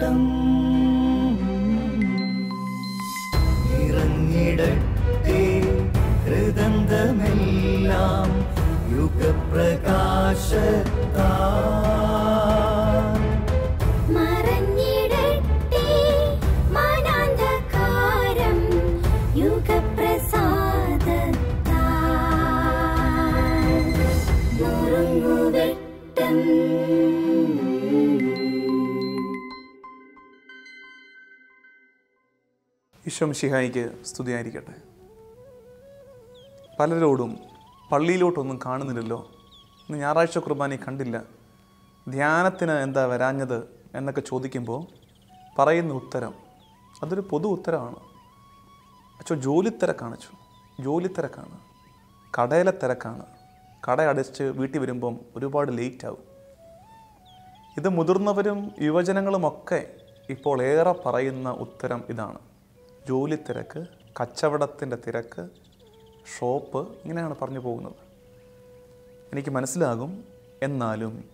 നുറുങ്ങുവെട്ടം ഇറങ്ങിടട്ടെ ഹൃദന്തമെല്ലാം യുഗപ്രകാശത്താ. മറഞ്ഞിടട്ടെ ശിഹായിക്ക് സ്തുതിയായിരിക്കട്ടെ. പലരോടും പള്ളിയിലോട്ടൊന്നും കാണുന്നില്ലല്ലോ. ഇന്ന് ഞായറാഴ്ച കുർബാനി കണ്ടില്ല. ധ്യാനത്തിന് എന്താ വരാഞ്ഞത് എന്നൊക്കെ ചോദിക്കുമ്പോൾ പറയുന്ന ഉത്തരം അതൊരു പൊതു ഉത്തരമാണ്. അച്ഛോ ജോലി തിരക്കാണ് ജോലിത്തിരക്കാണ്. ജോലി തിരക്കാണ് കടയിലെ തിരക്കാണ്. കട അടച്ച് വീട്ടിൽ വരുമ്പം ഒരുപാട് ലേറ്റ് ആവും. ഇത് മുതിർന്നവരും യുവജനങ്ങളുമൊക്കെ ഇപ്പോൾ ഏറെ പറയുന്ന ഉത്തരം ഇതാണ്. ജോലി തിരക്ക് കച്ചവടത്തിന്റെ തിരക്ക് ഷോപ്പ് ഇങ്ങനെയാണ് പറഞ്ഞു പോകുന്നത്. എനിക്ക് മനസ്സിലാകും എന്നാലും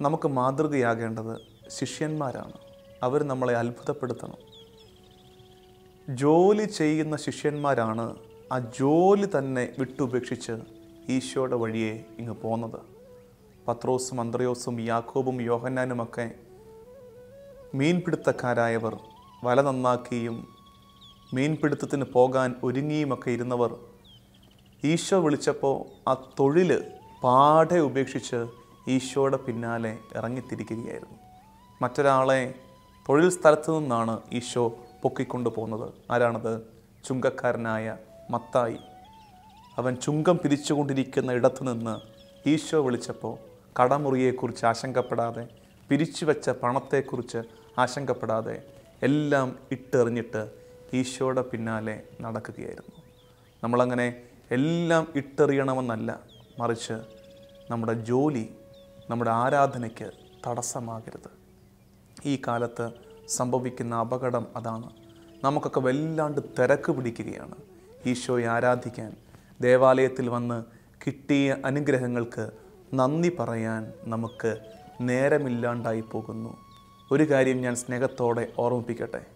നമുക്ക് മാതൃകയാകേണ്ടത് ശിഷ്യന്മാരാണ്. അവർ നമ്മളെ അത്ഭുതപ്പെടുത്തണം. ജോലി ചെയ്യുന്ന ശിഷ്യന്മാരാണ് ആ ജോലി തന്നെ വിട്ടുപേക്ഷിച്ച് ഈശോയുടെ വഴിയെ ഇങ്ങ് പോന്നത്. പത്രോസും അന്ത്രയോസും യാക്കോബും യോഹന്നാനുമൊക്കെ മീൻപിടുത്തക്കാരായവർ വല നന്നാക്കിയും മീൻപിടുത്തത്തിന് പോകാൻ ഒരുങ്ങിയുമൊക്കെ ഇരുന്നവർ ഈശോ വിളിച്ചപ്പോൾ ആ തൊഴിൽ പാടെ ഉപേക്ഷിച്ച് ഈശോയുടെ പിന്നാലെ ഇറങ്ങിത്തിരിക്കുകയായിരുന്നു. മറ്റൊരാളെ തൊഴിൽ സ്ഥലത്തു നിന്നാണ് ഈശോ പൊക്കിക്കൊണ്ടു പോകുന്നത് ആരാണത്? ചുങ്കക്കാരനായ മത്തായി. അവൻ ചുങ്കം പിരിച്ചുകൊണ്ടിരിക്കുന്ന ഇടത്തു നിന്ന് ഈശോ വിളിച്ചപ്പോൾ കടമുറിയെക്കുറിച്ച് ആശങ്കപ്പെടാതെ പിരിച്ചു വെച്ച പണത്തെക്കുറിച്ച് ആശങ്കപ്പെടാതെ എല്ലാം ഇട്ടെറിഞ്ഞിട്ട് ഈശോയുടെ പിന്നാലെ നടക്കുകയായിരുന്നു. നമ്മളങ്ങനെ എല്ലാം ഇട്ടെറിയണമെന്നല്ല മറിച്ച് നമ്മുടെ ജോലി നമ്മുടെ ആരാധനയ്ക്ക് തടസ്സമാകരുത്. ഈ കാലത്ത് സംഭവിക്കുന്ന അപകടം അതാണ്. നമുക്കൊക്കെ വല്ലാണ്ട് തിരക്ക് പിടിക്കുകയാണ് ഈശോയെ ആരാധിക്കാൻ. ദേവാലയത്തിൽ വന്ന് കിട്ടിയ അനുഗ്രഹങ്ങൾക്ക് നന്ദി പറയാൻ നമുക്ക് നേരമില്ലാണ്ടായി പോകുന്നു. ഒരു കാര്യം ഞാൻ സ്നേഹത്തോടെ ഓർമ്മിപ്പിക്കട്ടെ.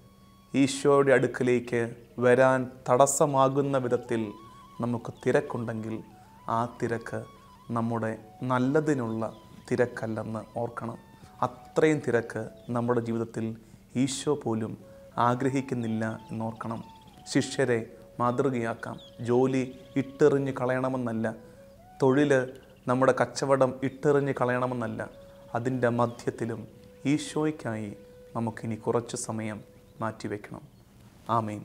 ഈശോയുടെ അടുക്കലേക്ക് വരാൻ തടസ്സമാകുന്ന വിധത്തിൽ നമുക്ക് തിരക്കുണ്ടെങ്കിൽ ആ തിരക്ക് നമ്മുടെ നല്ലതിനുള്ള തിരക്കല്ലെന്ന് ഓർക്കണം. അത്രയും തിരക്ക് നമ്മുടെ ജീവിതത്തിൽ ഈശോ പോലും ആഗ്രഹിക്കുന്നില്ല എന്നോർക്കണം ശിഷ്യരെ മാതൃകയാക്കാം. ജോലി ഇട്ടെറിഞ്ഞ് കളയണമെന്നല്ല. തൊഴിൽ നമ്മുടെ കച്ചവടം ഇട്ടെറിഞ്ഞ് കളയണമെന്നല്ല. അതിന്റെ മധ്യത്തിലും ഈശോയ്ക്കായി നമുക്കിനി കുറച്ച് സമയം മാറ്റിവെക്കണം. ആമീൻ.